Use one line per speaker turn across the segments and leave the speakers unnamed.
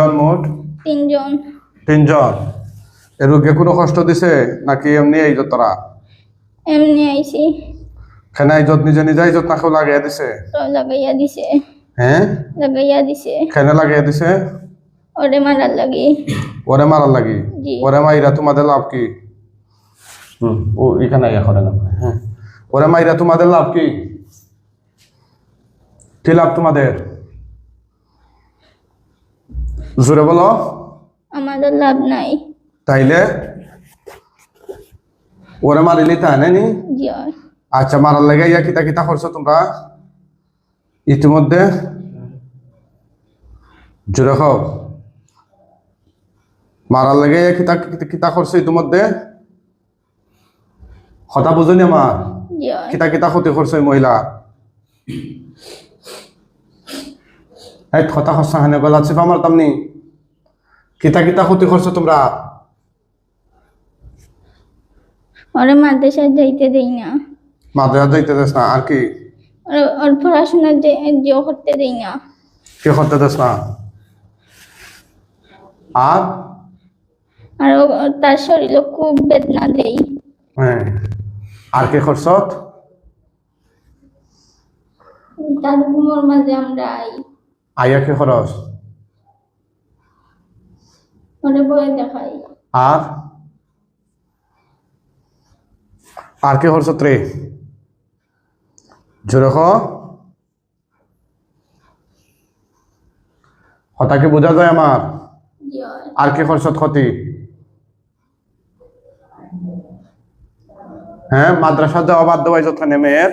কয়জন মোট?
তিনজন।
তিনজন। এ রোগে কোনো কষ্ট দিছে নাকি এমনি এই তোরা?
এমনি আইছি।
খানা ইজত নিজে নিজে ইজত নাকেও লাগাইয়া দিছে?
তো লাগাইয়া দিছে।
হ্যাঁ
লাগাইয়া দিছে।
খানা লাগাইয়া দিছে?
ওরে মারার লাগি।
ওরে মারার লাগি?
জি।
ওরে মাইরা তোমাদের লাভ কি? হুম ও এখানে ইয়া করে না। হ্যাঁ ওরে মাইরা তোমাদের লাভ কি? কি লাভ তোমাদের? জোরে বলো।
আমাদের লাভ নাই।
তাইলে? ওরে মারিলি তাই নানি? আচ্ছা মারার লাগে ইয়া কিতা কিতা করছ তোমরা? ইতিমধ্যে? জোরে হোক মারার লাগে ইয়া কিতা কিতা- করছ ইতিমধ্যে? কথা বুঝনি আমার? কিতা কিতা ক্ষতি করছ মহিলা? এই কথা করছ হানে গলা চিপা মারতাম নি কিতা কিতা ক্ষতি করছ তোমরা?
ওরে মাদ্রাসায় যাইতে দেই না।
মাদ্রাসা যাইতে দেস না আর কি?
ওর- পড়াশোনা যে যে করতে দেই না।
কি করতে দেস না? আর?
আর তার শরীরে খুব বেদনা দেই।
হ্যাঁ। আর কি করছত
তার ঘুমোর মাঝে আমরা আই।
আইয়া কি খরচ আর আর কি করছত রে জোরে খ হতা কি বোঝা যায় আমার
হয়।
আর কি করছত ক্ষতি হ্যাঁ মাদ্রাসা যাওয়া বাদ দেওয়াই যতখানে মেয়ের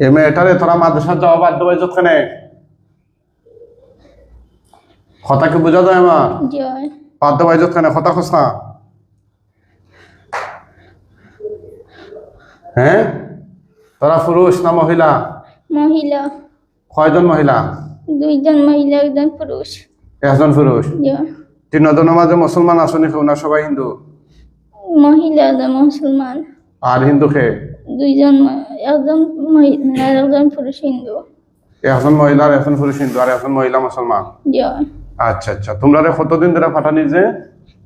এ মেয়েটারে তোরা মাদ্রাসা যাওয়া বাদ দেওয়াই যতখানে কথা কি বোঝা যায় আমার
জি হয়।
বাদ দেওয়াই যতখানে কথা খোঁজ না। হ্যাঁ? তোরা পুরুষ না মহিলা?
মহিলা।
কয়জন মহিলা?
দুইজন মহিলা একজন পুরুষ।
একজন পুরুষ?
জি।
তিনজনের মাঝে মুসলমান আসনি কেউ না সবাই হিন্দু?
মহিলা মুসলমান।
আর হিন্দু খে
দুইজন একজন মহিলা একজন পুরুষ হিন্দু।
একজন মহিলা আর একজন পুরুষ হিন্দু আর একজন মহিলা মুসলমান? আচ্ছা আচ্ছা। তোমরা কতদিন ধরে ফাটানি যে?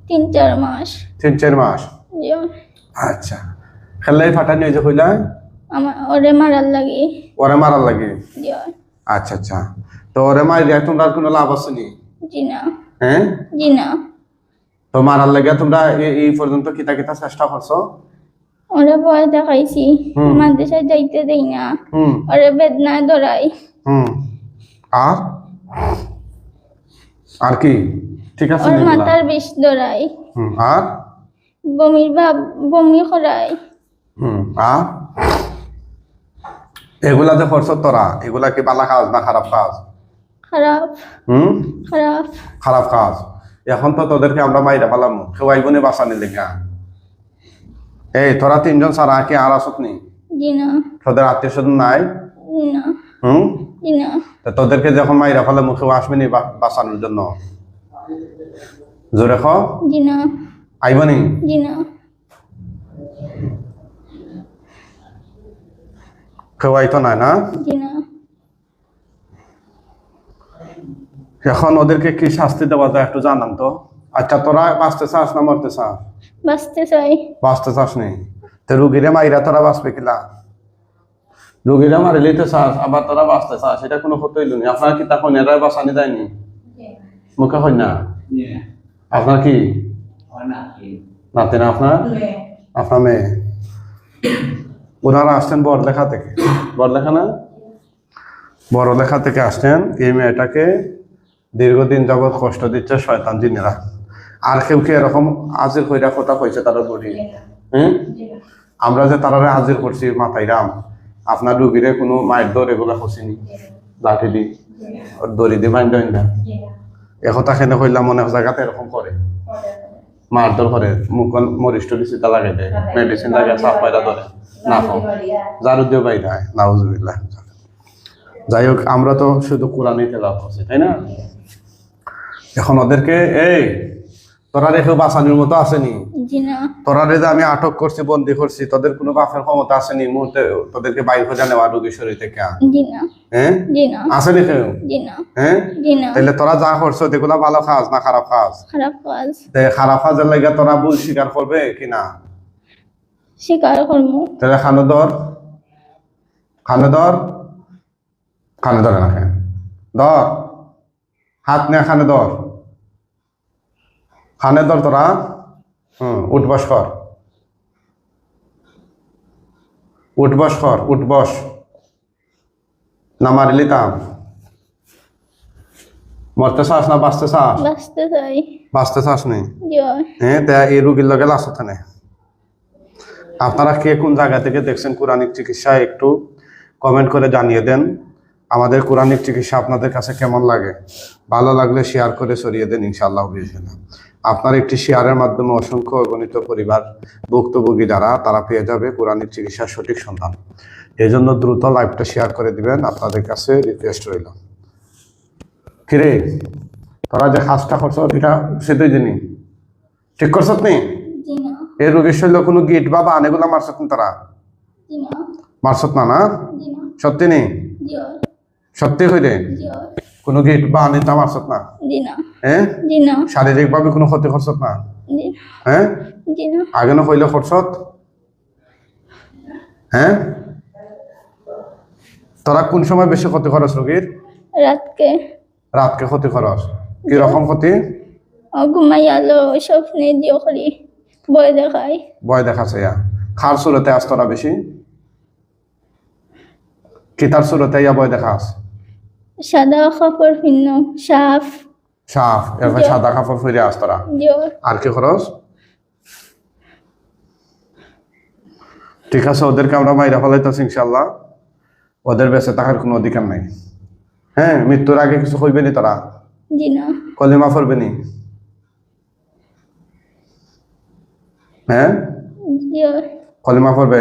তিন চার মাস।
তিন চার মাস? আচ্ছা। খেলাই ফাটানি হয়েছে কইলা?
আমার ওরে মারার লাগি।
ওরে মারার লাগে? আচ্ছা আচ্ছা। তো ওরে মারি দিয়ে তোমরা কোনো লাভ আছে নি?
জি না।
হ্যাঁ?
জি না।
তো মারার লাগে তোমরা এই পর্যন্ত কিতা কিতা চেষ্টা করছ?
ওরে ভয় দেখাইছি। মাদ্রাসায় যাইতে দেই না। ওরে বেদনায় ধরাই।
আর? আর কি? ঠিক আছে
ওর মাথার বিষ ধরাই।
আর?
বমির ভাব বমি করাই।
আর? এগুলা যে করছ তোরা এগুলা কি বালা কাজ না খারাপ কাজ?
খারাপ।
হুম?
খারাপ।
খারাপ কাজ। এখন তো তোদেরকে আমরা মাইরা পালাম কেউ আইবনে বাঁচানি লেগা। এই তোরা তিনজন সারা কি আর আসত
নেই?
তোদের আত্মীয় স্বজন নাই? হুম? তোদেরকে যখন মাইরা ফেলে মুখে আসবেনি বাঁচানোর জন্য? জোরে খ
জি না?
আইবনি কেউ আইতো নাই না?
না
এখন ওদেরকে কি শাস্তি দেওয়া যায় একটু জানান তো। আচ্ছা তোরা বাঁচতে চাস না মরতে চাস?
বাঁচতে চাই।
বাঁচতে চাস নি? তো রুগীরে মাইরা তোরা বাঁচবে কিলা? রুগীরে মারিলে তো চাস আবার তোরা বাঁচতে চাস এটা কোনো হতেইল নি আপনার কি তখন এরাই বাঁচানি দেয়নি মুখে হয় না? আপনার কি? নাতে না আপনার? আপনার মেয়ে? ওনারা আসছেন বড়লেখা থেকে। বড়লেখা না? বড়লেখা থেকে আসছেন এই মেয়েটাকে দীর্ঘদিন যাবৎ কষ্ট দিচ্ছে শয়তান জিনেরা। আর কেউ কি এরকম হাজির কইরা কথা কইছে তারা বডি? হ্যাঁ আমরা যে তারারে হাজির করছি মাথায় রাম, আপনার রুগীরে কোনো মায়ের দর এগুলা খসিনি লাঠি দি, দড়ি দি বাইন দেন না একথা খেলে কইলাম? মনে হয় জায়গাতে এরকম করে। মারধর করে, মুখ টরিচ এটা লাগাই দেয় মেডিসিন লাগে সাপ পায়রা ধরে, না খাও। জারু দিয়ে বাইরে হয় নাউজুবিল্লাহ। যাই হোক, আমরা তো শুধু কোরআনই তেলাওয়াত করছি, তাই না? এখন ওদেরকে, এই তোরা রেখে বাঁচানোর মতো আসেনি? তোরা যে আমি আটক করছি বন্দি করছি তোদের কোনো বাপের ক্ষমতা আসেনি? মুহূর্তে তোদেরকে বাইর করে নেওয়া রোগী শরীর থেকে। হ্যাঁ? আসেনি কেউ? হ্যাঁ? তাহলে তোরা যা করছ এগুলা ভালো কাজ না খারাপ কাজ?
খারাপ কাজ।
খারাপ কাজের লাগে তোরা ভুল স্বীকার করবে কি না?
স্বীকার কর্ম
তাহলে খানো ধর খানো ধর খানো ধরে না ধর হাত নিয়ে খানে ধর খানে ধর তোরা? হুম উঠবস কর। উঠবস কর উঠবস না মারিলি তাম মরতে চাস না বাঁচতে চাস?
বাঁচতে
চাস নেই হ্যাঁ তা এই রুগীর লগে লাশ ওখানে। আপনারা কে কোন জায়গা থেকে দেখছেন কোরআনিক চিকিৎসা একটু কমেন্ট করে জানিয়ে দেন। আমাদের কোরআনিক চিকিৎসা আপনাদের কাছে কেমন লাগে? ভালো লাগলে শেয়ার করে ছড়িয়ে দেন ইনশাআল্লাহ বিজনেস আপনার একটি শেয়ারের মাধ্যমে অসংখ্য অগণিত পরিবার ভুক্তভোগী যারা তারা পেয়ে যাবে কোরআনিক চিকিৎসার সঠিক সন্ধান। এই জন্য দ্রুত লাইভটা শেয়ার করে দিবেন আপনাদের কাছে রিকোয়েস্ট রইল। কিরে তোরা যে কাজটা করছ এটা সে দুই দিনই ঠিক করছত নি? এই রোগীর শরীরে কোনো গিট বা বান এগুলা মারছত না তারা? মারছত না। না সত্যি নেই সত্যি হইলে কোনো গিট বা আনিতা মারছত না?
জি না।
হ্যাঁ?
জি না।
কোনো ক্ষতি করছত না? হ্যাঁ? আগে না হইলে করছত হ্যাঁ? তোরা কোন সময় বেশি ক্ষতি খরচ রোগীর?
রাতকে।
রাতকে ক্ষতি খরচ কীরকম ক্ষতি?
ঘুমাই আলো স্বপ্নে দিও করি বই দেখাই
ভয় দেখাছে ইয়া। খার সুরতে আস তোরা বেশি? কিতার সুরতে ইয়া ভয় দেখাস?
সাদা কাপড় ভিন্ন সাফ।
সাফ এরপর সাদা কাপড় ফিরে আস তোরা আর কি খরচ? ঠিক আছে ওদেরকে আমরা মাইরা ফেলাইতেছি ইনশাল্লাহ ওদের বেঁচে থাকার কোনো অধিকার নাই। হ্যাঁ মৃত্যুর আগে কিছু হইবে নি। তোরা কলিমা পড়বে নি হ্যাঁ কলিমা পড়বে?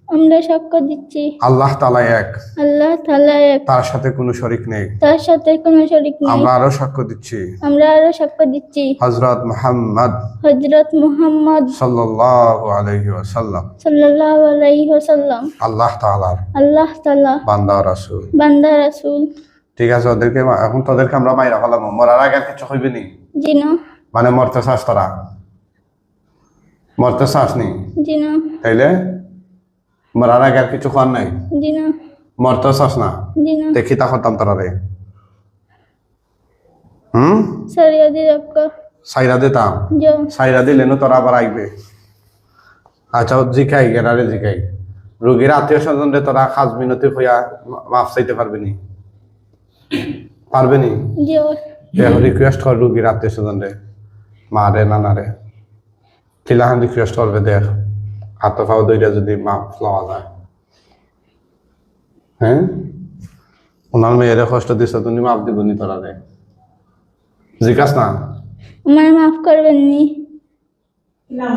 আমরা সাক্ষ্য দিচ্ছি। আল্লাহ তাআলা এক।
আল্লাহ তাআলা এক।
তার সাথে কোনো শরিক নেই।
তার সাথে কোনো শরীক নেই।
আমরা আরও সাক্ষ্য দিচ্ছি।
আমরা আরও সাক্ষ্য দিচ্ছি।
হযরত মুহাম্মদ
হযরত মুহাম্মদ
সাল্লাল্লাহু আলাইহি ওয়াসাল্লাম।
সাল্লাল্লাহু আলাইহি ওয়াসাল্লাম।
আল্লাহ তাআলার।
আল্লাহ তাআলা।
বান্দা রাসূল।
বান্দা রাসূল।
ঠিক আছে ওদেরকে এখন তোদেরকে আমরা মাইরা ফেলাম। মরার আগে কিছু হইবে নি?
জি না।
মানে মরতে চাস তোরা? মরতে চাস নি
জি না।
তাইলে? মরার আগে আর কিছু খান নাই?
জি না।
মরতে চাস না?
জি না।
দেখি তা করতাম তোরা রে হুম?
সারিয়া দি রক্কা
সাইরা দিতাম সাইরা দিলে না তোরা আবার আইবে আচ্ছা জিকাই গেরারে জিকাই। রোগীর আত্মীয় স্বজন রে তোরা খাস মিনতি হইয়া মাফ চাইতে পারবি নি? পারবে নি? রিকোয়েস্ট কর রোগীর আত্মীয় স্বজন রে মা রে নানা রে কিলাহান রিকোয়েস্ট করবে দেখ। হাত পাও দইটা যদি মাফ লওয়া যায় হ্যাঁ ওনার মেয়েরে কষ্ট দিছ তুমি মাফ দিব নি তোরা রে জিজ্ঞাস না
আমার মাফ করবেন নি
না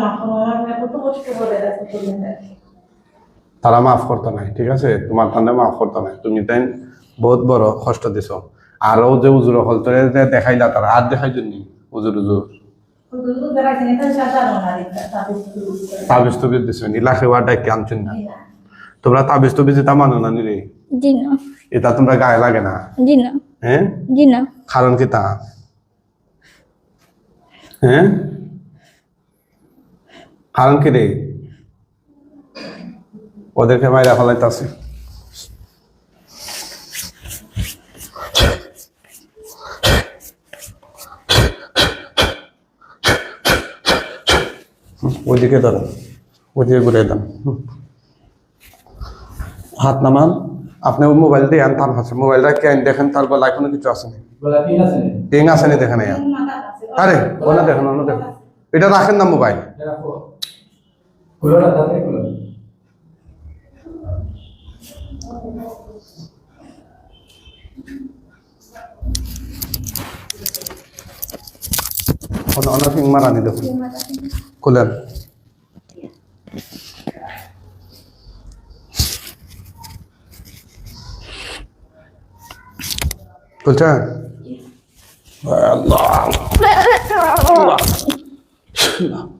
তারা মাফ করতো নাই ঠিক আছে তোমার তান্ডে মাফ করতো নাই তুমি তাই বহুত বড় কষ্ট দিছ আরও যে উজুর হল তোরে দেখাইলা তারা আর দেখাই জন্য উজুর উজুর
তাবিজ তুবিজ
আনছেন না। তোমরা তাবিজ তুবিজ এটা মানো না নিরে
জি না
এটা তোমরা গায়ে লাগে না।
জি না
হ্যাঁ?
জি না
কারণ কি তা? হ্যাঁ? কারণ কি রে? ওদেরকে মাইরা ফেলাইতাছে। হুম, ওইদিকে ধরো ওইদিকে ঘুরে দেন। হাত নামান আপনি মোবাইল দিয়ে আনতাম হাতে মোবাইলটা কেন দেখেন তার গলায় কোনো কিছু আসেনি
আছে?
টিং আসেনি দেখেন
আছে।
আরে ওনা দেখেন ওনা দেখেন এটা রাখেন না মোবাইল
এটা রাখো। খুলো না, তাড়াতাড়ি খুলো।
অন অন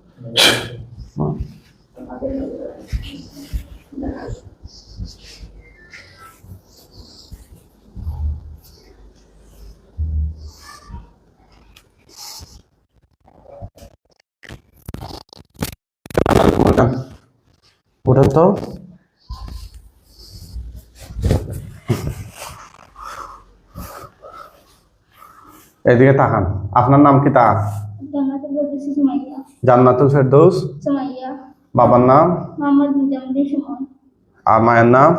ওঠেন ওঠেন তো। এদিকে তাকান। আপনার নাম কি তা
জান্নাতুল
ফেরদৌস বাবার নাম? আর মায়ের নাম?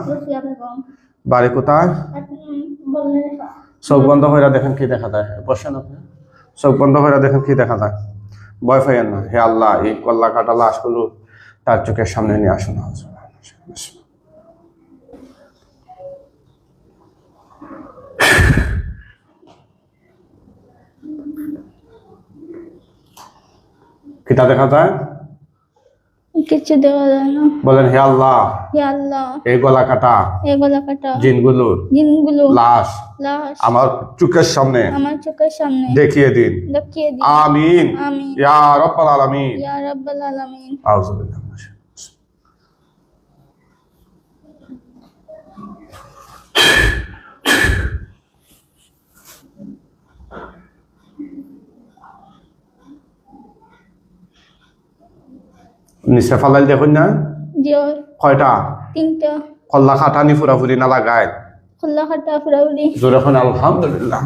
বাড়ি কোথায়? চোখ বন্ধ করে দেখেন কি দেখা যায়। বসেন আপনি। চোখ বন্ধ করে দেখেন কি দেখা যায়। ভয় পাইয়েন না। হে আল্লাহ এই কল্লা কাটা লাশগুলো তার চোখের সামনে নিয়ে আসুন কিতা দেখা যায়
কিছু যায় না।
বলেন হে আল্লাহ
হে আল্লাহ
এই গলা কাটা
এই গলা কাটা
জিনগুলোর
দিনগুলো
লাশ
লাশ
আমার চোখের সামনে
আমার চোখের সামনে
দেখিয়ে দিন।
দেখিয়ে দিন।
আমিন।
আমিন।
ইয়া রব্বাল আলামিন।
ইয়া রাব্বাল আলামিন।
আউযু বিল্লাহি। নিচে ফালাই দেখুন না? কয়টা?
তিনটা।
কল্লা খাটানি ফুরাফুরি না লাগায়? আলহামদুলিল্লাহ।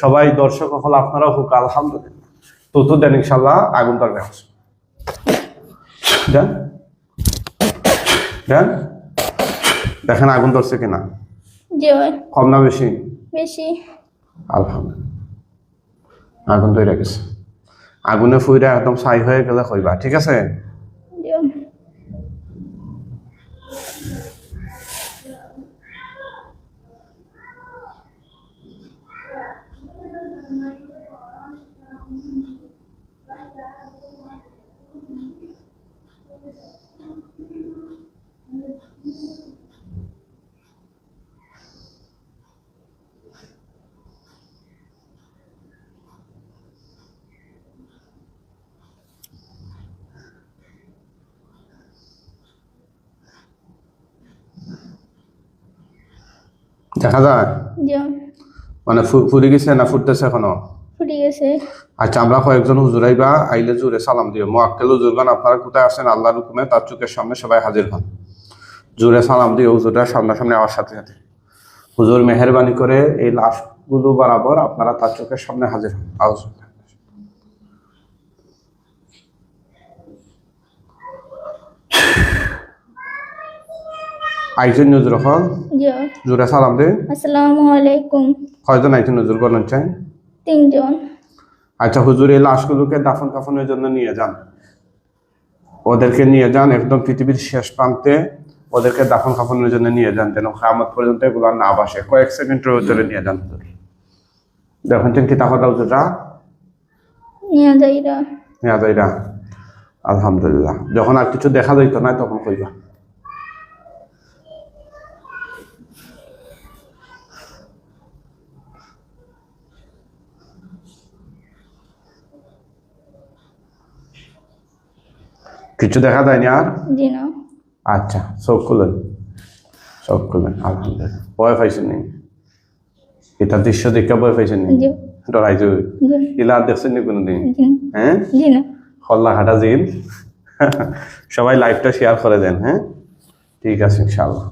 সবাই দর্শক হল আপনারা হোক আলহামদুলিল্লাহ। তো তো দেন ইনশাল্লাহ আগুন দেন। দেখেন আগুন ধরছে কিনা।
জিও
কম না বেশি?
বেশি।
আলহামদুলিল্লাহ। আগুন তৈরি গেছে। আগুনে ফুইরা একদম ছাই হয়ে গেলে কইবা ঠিক আছে? দেখা যায় মানে ফুরি গেছে না ফুটতেছে এখনও?
ফুটে গেছে।
আচ্ছা আমরা কয়েকজন হুজুরাই বা আইলে জোরে সালাম দিও। মোয়াক্কেল হুজুরগণ আপনারা কোথায় আছেন? আল্লাহর হুকুমে তার চোখের সামনে সবাই হাজির হন। জোরে সালাম দিও হুজুররা সামনাসামনি আমার সাথে সাথে। হুজুর মেহরবানি করে এই লাশগুলো বরাবর আপনারা তার চোখের সামনে হাজির হন। আইজন নজর
জিও
জোরে সালাম দে।
আসসালামু আলাইকুম।
কয়জন আইজন নজর করেন চাই?
তিনজন।
আচ্ছা হুজুর এই লাশগুলোকে দাফন কাফনের জন্য নিয়ে যান। ওদেরকে নিয়ে যান একদম পৃথিবীর শেষ প্রান্তে। ওদেরকে দাফন কাফনের জন্য নিয়ে যান যেন খামত পর্যন্ত এগুলো না বাসে। কয়েক সেকেন্ডের ভিতরে নিয়ে যান। হুজুর দেখুন চেন কি তাহলে হুজুররা
নিয়া যাইরা।
নিয়ে যাইরা। আলহামদুলিল্লাহ। যখন আর কিছু দেখা যাইতো না তখন কইবা। কিছু দেখা যায়নি আর?
জি না।
আচ্ছা সব খুলেন। সব খুলেন আলহামদুলিল্লাহ। ভয় পাইছেন নি এটা দৃশ্য দেখা ভয় পাইছেন নি ডরাইছো ইলা দেখছেন নি কোনোদিন? হ্যাঁ?
জি না।
হল্লা হাটা জিন। সবাই লাইভটা শেয়ার করে দেন হ্যাঁ? ঠিক আছে ইনশাআল্লাহ।